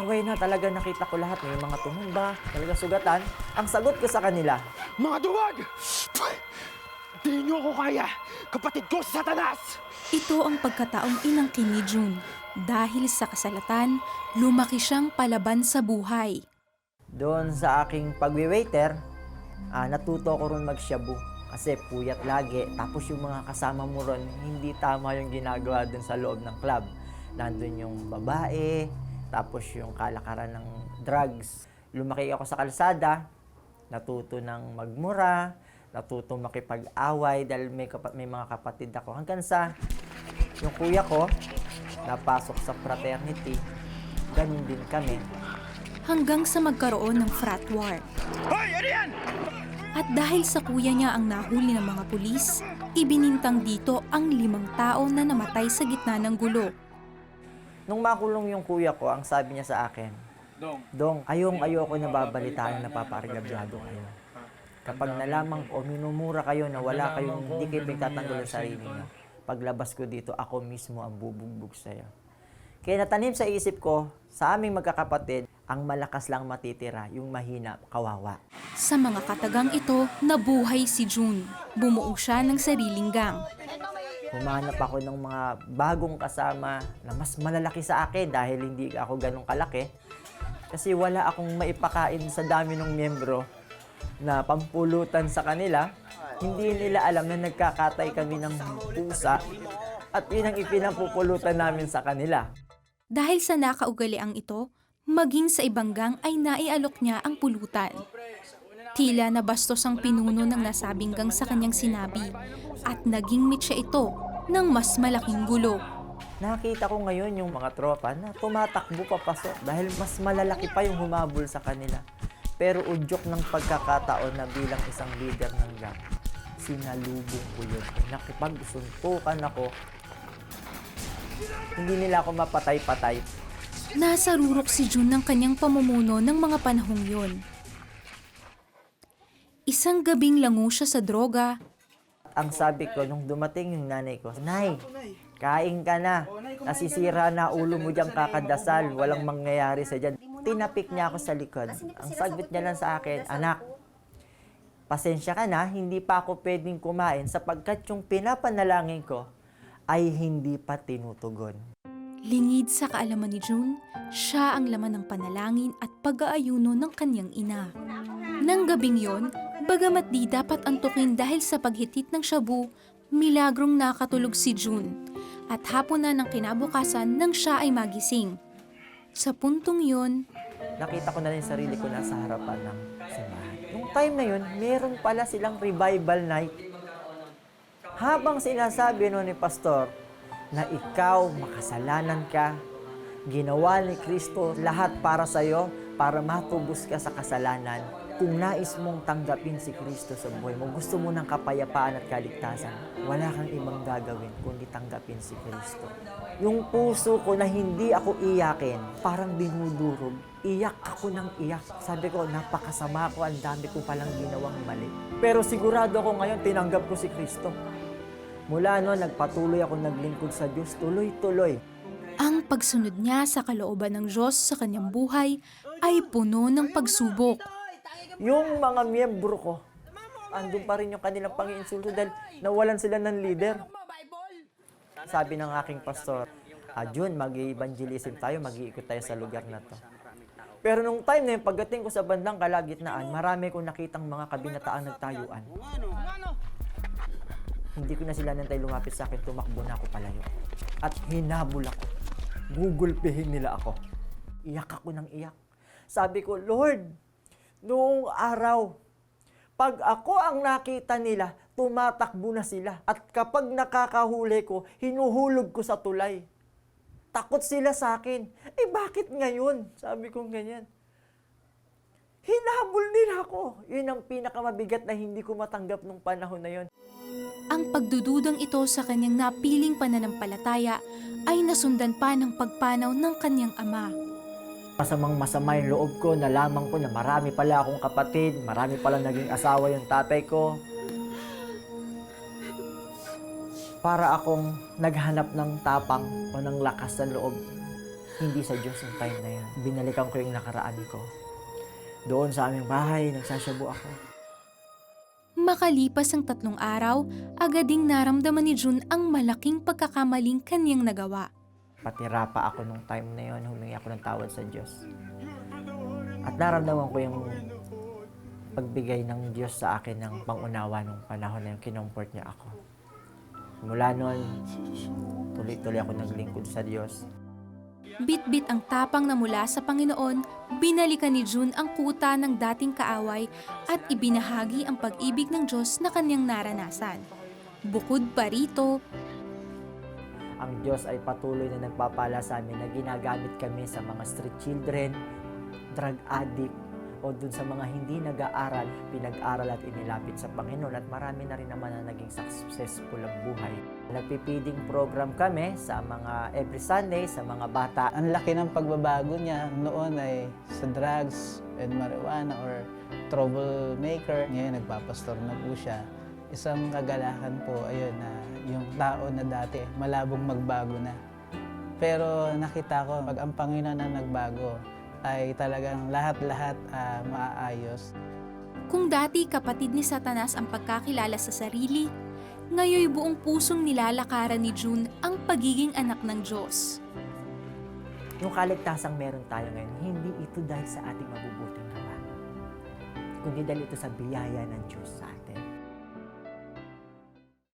away na talaga nakita ko lahat. May mga tumumba, talaga sugatan. Ang sagot ko sa kanila, Mga duwag! Di niyo ako kaya! Kapatid ko si Satanas! Ito ang pagkataong inangkin ni June. Dahil sa kasalatan, lumaki siyang palaban sa buhay. doon sa aking pagwi-waiter, ah, natuto ko ron magshabu. Kasi puyat lagi. Tapos yung mga kasama mo ron, hindi tama yung ginagawa dun sa loob ng club. Nandun yung babae, tapos yung kalakaran ng drugs. Lumaki ako sa kalsada, natuto ng magmura, natuto makipag-away dahil may, kapa- may mga kapatid ako. Hanggang sa yung kuya ko, napasok sa fraternity, ganun din kami. Hanggang sa magkaroon ng frat war. Hoy! Ano yan? At dahil sa kuya niya ang nahuli ng mga pulis, ibinintang dito ang limang tao na namatay sa gitna ng gulo. Nung makulong yung kuya ko, ang sabi niya sa akin, Dong, ayong ayoko na babalitaan na napapargabyado kayo. Kapag nalaman ko, minumura kayo na wala kayong, hindi kayo pinagtatanggol sa sarili niyo. Paglabas ko dito, ako mismo ang bubugbog sa'yo. Kaya natanim sa isip ko, sa aming magkakapatid, ang malakas lang matitira, yung mahina, kawawa. Sa mga katagang ito, nabuhay si June. Bumuo siya ng sariling gang. Humanap ako ng mga bagong kasama na mas malalaki sa akin dahil hindi ako ganong kalaki. Kasi wala akong maipakain sa dami ng miyembro na pampulutan sa kanila. Hindi nila alam na nagkakatay kami ng pusa at yun ang ipinapupulutan namin sa kanila. Dahil sa nakaugaliang ito, maging sa ibang gang ay naialok niya ang pulutan. Tila nabastos ang pinuno ng nasabing gang sa kanyang sinabi at naging mitya ito ng mas malaking gulo. Nakita ko ngayon yung mga tropa na tumatakbo papasok dahil mas malalaki pa yung humabol sa kanila. Pero udyok ng pagkakataon na bilang isang leader ng gang, sinalubong ko yun. Nakipagsuntukan ako. Hindi nila ako mapatay-patay. Nasa rurok si June ng kanyang pamumuno ng mga panahong yon. Isang gabing lango siya sa droga Ang sabi ko, nung dumating yung nanay ko, Nay, kain ka na. Nasisira na ulo mo diyang kakadasal. Walang mangyayari sa dyan. Tinapik niya ako sa likod. Ang sagot niya lang sa akin, Anak, pasensya ka na, hindi pa ako pwedeng kumain sapagkat yung pinapanalangin ko ay hindi pa tinutugon. Lingid sa kaalaman ni June, siya ang laman ng panalangin at pag-aayuno ng kanyang ina. Nang gabing yon, bagamat di dapat antukin dahil sa paghitit ng shabu, milagrong nakatulog si June at hapon na ng kinabukasan nang siya ay magising. Sa puntong yon, Nakita ko na rin sarili ko nasa harapan ng simbahan. Nung time na yun, meron pala silang revival night. Habang sinasabi no ni Pastor na ikaw makasalanan ka, ginawa ni Kristo lahat para sa iyo para matubos ka sa kasalanan. Kung nais mong tanggapin si Kristo sa buhay mo, gusto mo ng kapayapaan at kaligtasan, wala kang ibang gagawin kundi tanggapin si Kristo. Yung puso ko na hindi ako iyakin, parang dinudurog. Iyak ako ng iyak. Sabi ko, napakasama ko, ang dami ko palang ginawang mali. Pero sigurado ako ngayon, tinanggap ko si Kristo. Mula noon, nagpatuloy ako naglingkod sa Diyos, tuloy-tuloy. ang pagsunod niya sa kalooban ng Diyos sa kanyang buhay ay puno ng pagsubok. Yung mga miyembro ko, andun pa rin yung kanilang pangiinsulto dahil nawalan sila ng leader. Sabi ng aking pastor, ah, Jun, mag-evangelism tayo, mag-iikot tayo sa lugar na to. Pero nung time na yun, pagdating ko sa bandang kalagitnaan, marami kong nakitang mga kabinataan nagtayuan. Hindi ko na sila nantay lumapit sa akin, tumakbo na ako palayo. At hinabol ako. Gugulpihin nila ako. Iyak ako ng iyak. Sabi ko, Lord, noong araw, pag ako ang nakita nila, tumatakbo na sila. At kapag nakakahuli ko, hinuhulog ko sa tulay. Takot sila sa akin. Eh bakit ngayon? Sabi ko ganyan. Hinabol nila ako. Yun ang pinakamabigat na hindi ko matanggap nung panahon na yun. Ang pagdududang ito sa kanyang napiling pananampalataya ay nasundan pa ng pagpanaw ng kanyang ama. Masamang masama yung loob ko, nalaman ko na marami pala akong kapatid, marami pala naging asawa yung tatay ko. Para akong naghanap ng tapang o ng lakas sa loob hindi sa Diyos yung time na yun. Binalikan ko yung nakaraan ko. Doon sa aming bahay, nagsasabu ako. Makalipas ang tatlong araw, agad ding naramdaman ni June ang malaking pagkakamaling kanyang nagawa. Patira pa ako nung time na yun, humingi ako ng tawad sa Diyos. At naramdaman ko yung pagbigay ng Diyos sa akin ng pangunawa nung panahon na yung kinomfort niya ako. Mula noon, tuloy-tuloy ako naglingkod sa Diyos. Bit-bit ang tapang na mula sa Panginoon, binalikan ni June ang kuta ng dating kaaway at ibinahagi ang pag-ibig ng Diyos na kanyang naranasan. Bukod pa rito, Ang Diyos ay patuloy na nagpapala sa amin na ginagamit kami sa mga street children, drug addict, o dun sa mga hindi nag-aaral, pinag-aral at inilapit sa Panginoon at marami na rin naman na naging successful ang buhay. Nagpipiding program kami sa mga every Sunday sa mga bata. ang laki ng pagbabago niya noon ay sa drugs and marijuana or troublemaker. Ngayon, nagpapastor na po siya. Isang kagalakan po, ayun, na yung tao na dati, malabong magbago na. Pero nakita ko, pag ang Panginoon na nagbago, ay talagang lahat-lahat ah, maaayos. kung dati kapatid ni Satanas ang pagkakilala sa sarili, ngayoy buong pusong nilalakaran ni June ang pagiging anak ng Diyos. Yung kaligtasang meron tayo ngayon, hindi ito dahil sa ating mabubuting gawa, kundi dahil ito sa biyaya ng Diyos sa atin.